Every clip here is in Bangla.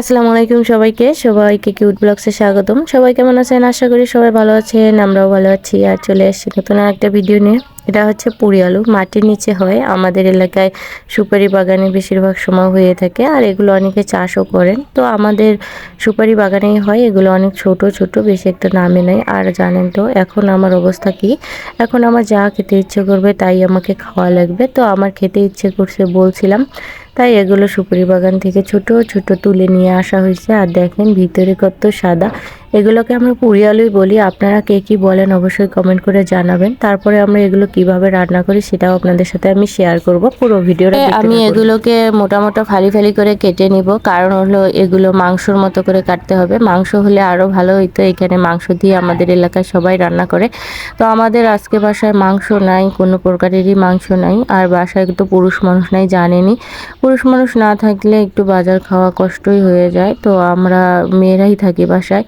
আসসালামু আলাইকুম সবাইকে। সবাইকে কিউট ব্লগসে স্বাগতম। সবাই কেমন আছেন? আশা করি সবাই ভালো আছেন, আমরাও ভালো আছি। আর চলে এসেছি নতুন একটা ভিডিও নিয়ে। এটা হচ্ছে পুরি আলু। মাটির নিচে হয়। আমাদের এলাকায় সুপারি বাগানে বেশিরভাগ সময় হয়ে থাকে আর এগুলো অনেকে চাষও করেন। তো আমাদের সুপারি বাগানেই হয়। এগুলো অনেক ছোট ছোট, বেশি একটা নামে নেই। আর জানেন তো, এখন আমার অবস্থা কি? এখন আমার যা খেতে ইচ্ছে করবে তাই আমাকে খাওয়া লাগবে। তো আমার খেতে ইচ্ছে করছে বলছিলাম, তাই এগুলো সুপারি বাগান থেকে ছোট ছোট তুলে নিয়ে আসা হয়েছে। আর দেখেন ভিতরে কত সাদা। এগুলোকে আমরা পুরি আলুই বলি। আপনারা কে কী বলেন অবশ্যই কমেন্ট করে জানাবেন। তারপরে আমরা এগুলো কীভাবে রান্না করি সেটাও আপনাদের সাথে আমি শেয়ার করব। পুরো ভিডিওটা আমি এগুলোকে মোটা মোটা ফালি ফালি করে কেটে নিব। কারণ হলো এগুলো মাংসর মতো করে কাটতে হবে। মাংস হলে আরও ভালো হইতো। এখানে মাংস দিয়ে আমাদের এলাকায় সবাই রান্না করে। তো আমাদের আজকে বাসায় মাংস নাই কোনো প্রকারেরই মাংস নাই। আর বাসায় তো পুরুষ মানুষ নাই জানেনি পুরুষ মানুষ না থাকলে একটু বাজার খাওয়া কষ্টই হয়ে যায়। তো আমরা মেয়েরাই থাকি বাসায়।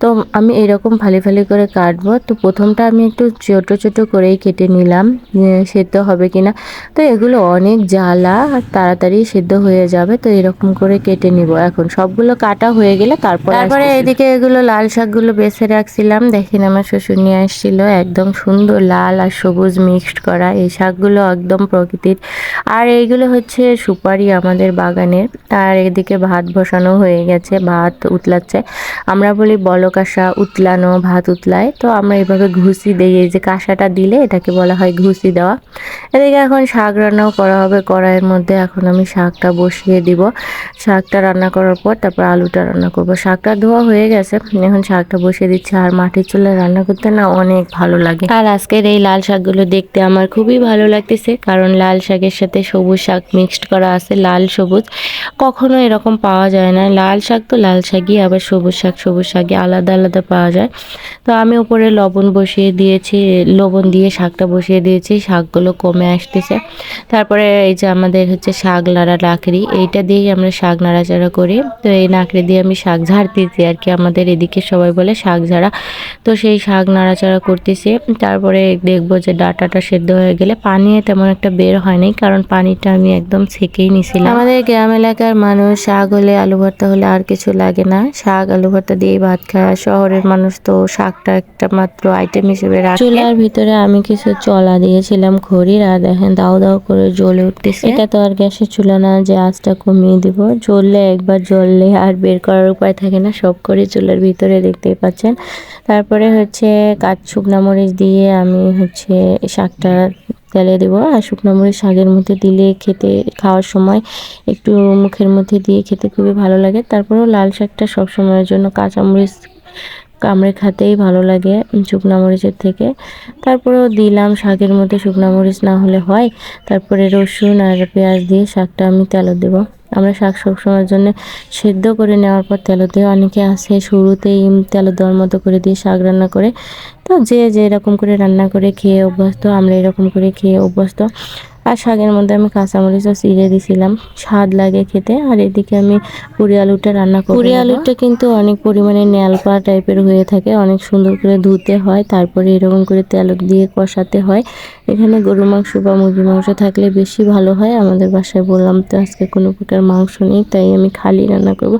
তো আমি এরকম ফালি ফালি করে কাটবো। তো প্রথমটা আমি একটু ছোটো ছোটো করেই কেটে নিলাম। সেদ্ধ হবে কিনা। তো এগুলো অনেক জ্বালা আর তাড়াতাড়ি সেদ্ধ হয়ে যাবে তো এরকম করে কেটে নিব। এখন সবগুলো কাটা হয়ে গেলে তারপরে তারপরে এদিকে এগুলো লাল শাকগুলো বেছে রাখছিলাম। দেখেন আমার শ্বশুর নিয়ে আসছিল একদম সুন্দর লাল আর সবুজ মিক্সড করা। এই শাকগুলো একদম প্রকৃতির। আর এইগুলো হচ্ছে সুপারি আমাদের বাগানের। আর এদিকে ভাত বসানো হয়ে গেছে ভাত উতলাচ্ছে। আমরা বলি বলো কাঁসা উতলানো ভাত উতলায়। তো আমরা এভাবে ঘুষি দিই এই যে কাঁসাটা দিলে এটাকে বলা হয় ঘুষি দেওয়া। এদিকে এখন শাক রান্নাও করা হবে। কড়াইয়ের মধ্যে এখন আমি শাকটা বসিয়ে দিব। শাকটা রান্না করার পর তারপর আলুটা রান্না করব। শাকটা ধোয়া হয়ে গেছে। এখন শাকটা বসিয়ে দিচ্ছি। আর মাটির চুলায় রান্না করতে না অনেক ভালো লাগে। আর আজকের এই লাল শাকগুলো দেখতে আমার খুবই ভালো লাগতেছে। কারণ লাল শাকের সাথে সবুজ শাক মিক্সড করা আছে, লাল সবুজ। কখনো এরকম পাওয়া যায় না। লাল শাক তো লাল শাকই, আবার সবুজ শাক সবুজ শাকই আলাদা আলাদা পাওয়া যায়। তো আমি উপরে লবণ বসিয়ে দিয়েছি। লবণ দিয়ে শাকটা বসিয়ে দিয়েছি শাকগুলো কমে আসতেছে। তারপরে এই যে আমাদের হচ্ছে শাক নাড়া লাকড়ি এইটা দিয়েই আমরা শাক নাড়াচাড়া করি। তো এই নাকড়ি দিয়ে আমি শাক ঝাড়তেছি আর কি আমাদের এদিকে সবাই বলে শাক ঝাড়া। তো সেই শাক নাড়াচাড়া করতেছি তারপরে দেখব যে ডাটাটা সেদ্ধ হয়ে গেলে পানি তেমন একটা বের হয়নি কারণ পানিটা আমি একদম ছেঁকেই নিছিলাম। আমাদের গ্রাম এলাকার মানুষ শাক হলে আলু ভর্তা হলে আর কিছু লাগে না। শাক আলু ভর্তা দিয়ে ভাত খায়। শহরের মানুষ তো শাকটা একটা মাত্র আইটেম হিসেবে রাখে। চুলার ভিতরে আমি কিছু চলা দিয়েছিলাম খড়ির আর দেখেন দাও দাও করে জ্বলে উঠতেছে। এটা তো আর গ্যাসের চুলা না, যে আঁচটা কমিয়ে দিব। জ্বললে একবার জ্বললে আর বের করার উপায় থাকে না, সব করে চুলার ভিতরে দেখতেই পাচ্ছেন। তারপরে হচ্ছে কাঠ, শুকনা মরিচ দিয়ে আমি হচ্ছে শাকটা তেলে দেবো। আর শুকনো মরিচ শাকের মধ্যে দিলে খেতে, খাওয়ার সময় একটু মুখের মধ্যে দিয়ে খেতে খুবই ভালো লাগে। তারপরেও লাল শাকটা সব সময়ের জন্য কাঁচামরিচ কামড়ে খাতেই ভালো লাগে শুকনো মরিচের থেকে। তারপরেও দিলাম শাকের মধ্যে শুকনো মরিচ না হলে হয়। তারপরে রসুন আর পেঁয়াজ দিয়ে শাকটা আমি তেলে দেবো। আমরা শাক সবসময়ের জন্য সেদ্ধ করে নেওয়ার পর তেল দিয়ে অনেকে আছে শুরুতেই তেল দেওয়ার মতো করে দিয়ে শাক রান্না করে। তো যে যে এরকম করে রান্না করে খেয়ে অভ্যস্ত, আমরা এরকম করে খেয়ে অভ্যস্ত। আর শাকের মধ্যে আমি কাঁচামরিচও চিড়ে দিছিলাম। স্বাদ লাগে খেতে। আর এদিকে আমি পুরি আলুটা রান্না করি পুরি আলুটা কিন্তু অনেক পরিমাণে ন্যালপা টাইপের হয়ে থাকে। অনেক সুন্দর করে ধুতে হয়। তারপরে এরকম করে তেল দিয়ে কষাতে হয়। এখানে গরু মাংস বা মুরগি মাংস থাকলে বেশি ভালো হয়। আমাদের বাসায় বললাম তো আজকে কোনো প্রকার মাংস নেই তাই আমি খালি রান্না করব।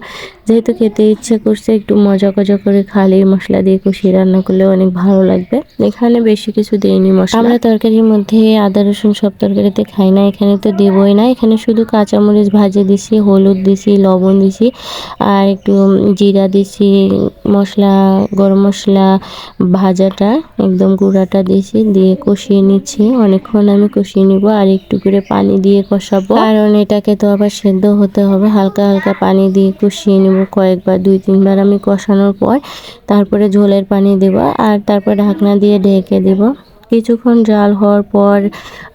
যেহেতু খেতে ইচ্ছে করছে একটু মজা কজা করে খালি মশলা দিয়ে কষিয়ে রান্না করলে অনেক ভালো লাগবে। এখানে বেশি কিছু দেয়নি মশলা। আমরা তরকারির মধ্যে আদা রসুন সব তরকারিতে খাই না এখানে তো দেবই না। এখানে শুধু কাঁচামরিচ ভাজে দিছি, হলুদ দিছি, লবণ দিছি, আর একটু জিরা দিছি, মশলা, গরম মশলা ভাজাটা, একদম গুঁড়াটা দিছি, দিয়ে কষিয়ে নিচ্ছি। অনেকক্ষণ আমি কষিয়ে নিব আর একটু করে পানি দিয়ে কষাবো। কারণ এটাকে তো আবার সেদ্ধ হতে হবে। হালকা হালকা পানি দিয়ে কষিয়ে নিব কয়েকবার, দুই তিনবার আমি কষানোর পর। তারপরে ঝোলের পানি দেব আর তারপর ঢাকনা দিয়ে ঢেকে দেব। কিছুক্ষণ জাল হওয়ার পর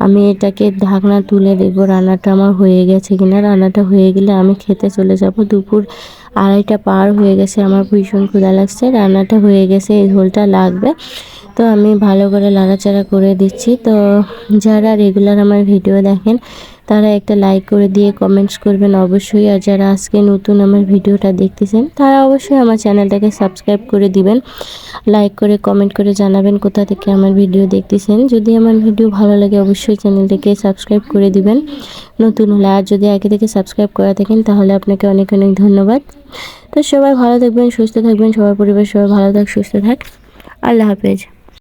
আমি এটাকে ঢাকনা তুলে দেবো রান্নাটা আমার হয়ে গেছে কিনা। রান্নাটা হয়ে গেলে আমি খেতে চলে যাব। দুপুর আড়াইটা পার হয়ে গেছে, আমার ভীষণ ক্ষুধা লাগছে। রান্নাটা হয়ে গেছে, এই ঝোলটা লাগবে। তো আমি ভালো করে নাড়াচাড়া করে দিচ্ছি। তো যারা রেগুলার আমার ভিডিও দেখেন, তারা একটা লাইক করে দিয়ে কমেন্টস করবেন অবশ্যই। আর যারা আজকে নতুন আমার ভিডিওটা দেখতেছেন, তারা অবশ্যই আমার চ্যানেলটাকে সাবস্ক্রাইব করে দিবেন। লাইক করে কমেন্ট করে জানাবেন কোথা থেকে আমার ভিডিও দেখতেছেন। যদি আমার ভিডিও ভালো লাগে, অবশ্যই চ্যানেলটাকে সাবস্ক্রাইব করে দিবেন। নতুন হলে আর যদি আগে থেকে সাবস্ক্রাইব করা থাকেন, তাহলে আপনাকে অনেক অনেক ধন্যবাদ। তো সবাই ভালো থাকবেন, সুস্থ থাকবেন, সবার পরিবার সবাই ভালো থাক, সুস্থ থাক। আল্লাহ হাফেজ।